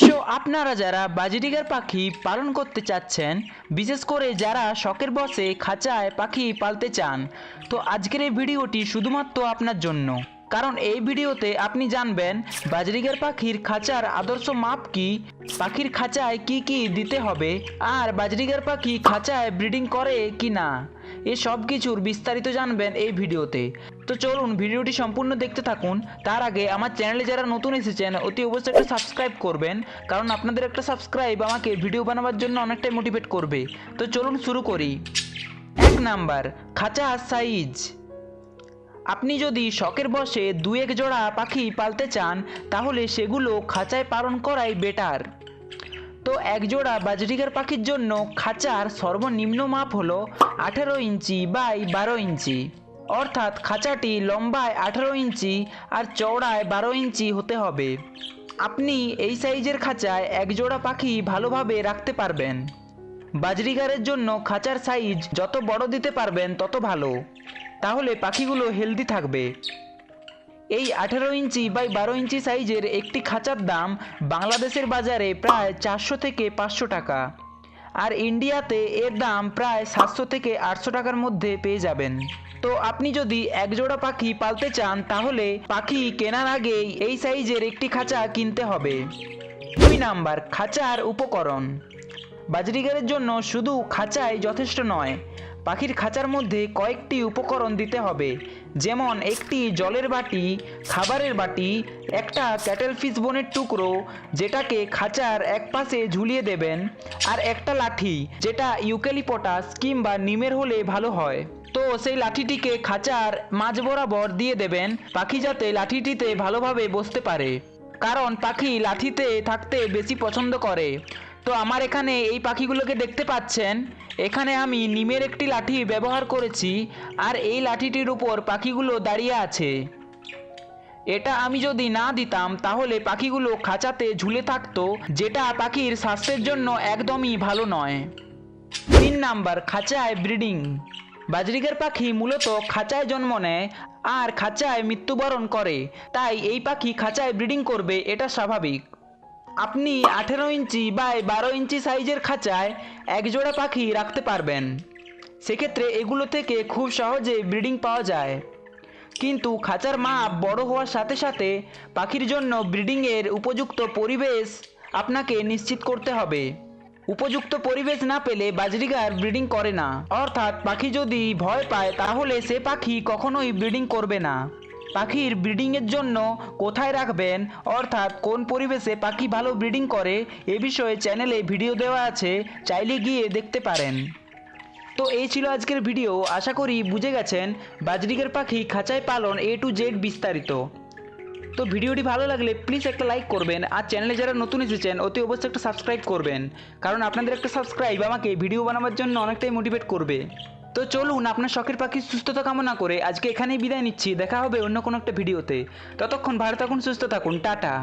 So আপনারা যারা বাজিরিগার পাখি পালন করতে চাচ্ছেন, বিশেষ করে যারা শখের বসে খাঁচায় পাখি পালতে চান, তো আজকের এই ভিডিওটি শুধুমাত্র আপনার জন্য। কারণ এই ভিডিওতে আপনি জানবেন বাজরিগার পাখির খাঁচার আদর্শ মাপ কি, পাখির খাঁচায় কি কি দিতে হবে, আর বাজরিগার পাখি খাঁচায় ব্রিডিং করে কি না। এ সব কিছুর বিস্তারিত জানবেন এই ভিডিওতে। তো চলুন ভিডিওটি সম্পূর্ণ দেখতে থাকুন। তার আগে আমার চ্যানেলে যারা নতুন এসেছেন, অতি অবশ্যই একটা সাবস্ক্রাইব করবেন, কারণ আপনাদের একটা সাবস্ক্রাইব আমাকে ভিডিও বানাবার জন্য অনেকটাই মোটিভেট করবে। তো চলুন শুরু করি। এক নাম্বার, খাঁচা সাইজ। আপনি যদি শখের বসে দু এক জোড়া পাখি পালতে চান, তাহলে সেগুলো খাঁচায় পালন করাই বেটার তো এক জোড়া বাজরিগার পাখির জন্য খাঁচার সর্বনিম্ন মাপ হলো আঠেরো ইঞ্চি বাই বারো ইঞ্চি। অর্থাৎ খাঁচাটি লম্বায় আঠেরো ইঞ্চি আর চওড়ায় বারো ইঞ্চি হতে হবে। আপনি এই সাইজের খাঁচায় এক জোড়া পাখি ভালোভাবে রাখতে পারবেন। বাজরিগারের জন্য খাঁচার সাইজ যত বড় দিতে পারবেন তত ভালো। তাহলে পাখিগুলো হেলদি থাকবে। এই আঠেরো ইঞ্চি বাই বারো ইঞ্চি সাইজের একটি খাঁচার দাম বাংলাদেশের বাজারে প্রায় চারশো থেকে পাঁচশো টাকা। আর ইন্ডিয়াতে এর দাম প্রায় সাতশো থেকে আটশো টাকার মধ্যে পেয়ে যাবেন। তো আপনি যদি এক জোড়া পাখি পালতে চান, তাহলে পাখি কেনার আগেই এই সাইজের একটি খাঁচা কিনতে হবে। দুই নাম্বার, খাঁচার উপকরণ। বাজরিগারের জন্য শুধু খাঁচাই যথেষ্ট নয় পাখির খাঁচার মধ্যে কয়েকটি উপকরণ দিতে হবে। যেমন একটি জলের বাটি, খাবারের বাটি, একটা ক্যাটেল ফিশ বোনের টুকরো, যেটাকে খাঁচার এক পাশে ঝুলিয়ে দেবেন, আর একটা লাঠি, যেটা ইউক্যালিপটাস কিংবা নিমের হলে ভালো হয়। তো সেই লাঠিটিকে খাঁচার মাঝ বরাবর দিয়ে দেবেন, পাখি যাতে লাঠিটিতে ভালোভাবে বসতে পারে। কারণ পাখি লাঠিতে থাকতে বেশি পছন্দ করে। তো আমার এখানে এই পাখিগুলোকে দেখতে পাচ্ছেন। এখানে আমি নিমের একটি লাঠি ব্যবহার করেছি, আর এই লাঠিটির উপর পাখিগুলো দাঁড়িয়ে আছে। এটা আমি যদি না দিতাম, তাহলে পাখিগুলো খাঁচাতে ঝুলে থাকতো, যেটা পাখির স্বাস্থ্যের জন্য একদমই ভালো নয়। তিন নাম্বার, খাঁচায় ব্রিডিং। বাজরিগার পাখি মূলত খাঁচায় জন্ম নেয়, আর খাঁচায় মৃত্যুবরণ করে। তাই এই পাখি খাঁচায় ব্রিডিং করবে, এটা স্বাভাবিক। আপনি আঠেরো ইঞ্চি বাই বারো ইঞ্চি সাইজের খাঁচায় একজোড়া পাখি রাখতে পারবেন। সেক্ষেত্রে এগুলো থেকে খুব সহজে ব্রিডিং পাওয়া যায়। কিন্তু খাঁচার মাপ বড় হওয়ার সাথে সাথে পাখির জন্য ব্রিডিংয়ের উপযুক্ত পরিবেশ আপনাকে নিশ্চিত করতে হবে। উপযুক্ত পরিবেশ না পেলে বাজরিগার ব্রিডিং করে না। অর্থাৎ পাখি যদি ভয় পায় তাহলে সে পাখি কখনোই ব্রিডিং করবে না। পাখির ব্রিডিংয়ের জন্য কোথায় রাখবেন? অর্থাৎ কোন পরিবেশে পাখি ভালো ব্রিডিং করে? এ বিষয়ে চ্যানেলে ভিডিও দেওয়া আছে, চাইলে গিয়ে দেখতে পারেন। তো এই ছিল আজকের ভিডিও আশা করি বুঝে গেছেন বাজরিকের পাখি খাঁচায় পালন এ টু জেড বিস্তারিত। তো ভিডিওটি ভালো লাগলে প্লিজ একটা লাইক করবেন, আর চ্যানেলে যারা নতুন এসেছেন, অতি অবশ্যই একটা সাবস্ক্রাইব করবেন। কারণ আপনাদের একটা সাবস্ক্রাইব আমাকে ভিডিও বানাবার জন্য অনেকটাই মোটিভেট করবে। তো চলুন আপনার শখের পাখির সুস্থতা কামনা করে আজকে এখানেই বিদায় নিচ্ছি। দেখা হবে অন্য কোনো একটা ভিডিওতে। ততক্ষণ ভালো থাকুন, সুস্থ থাকুন। টাটা।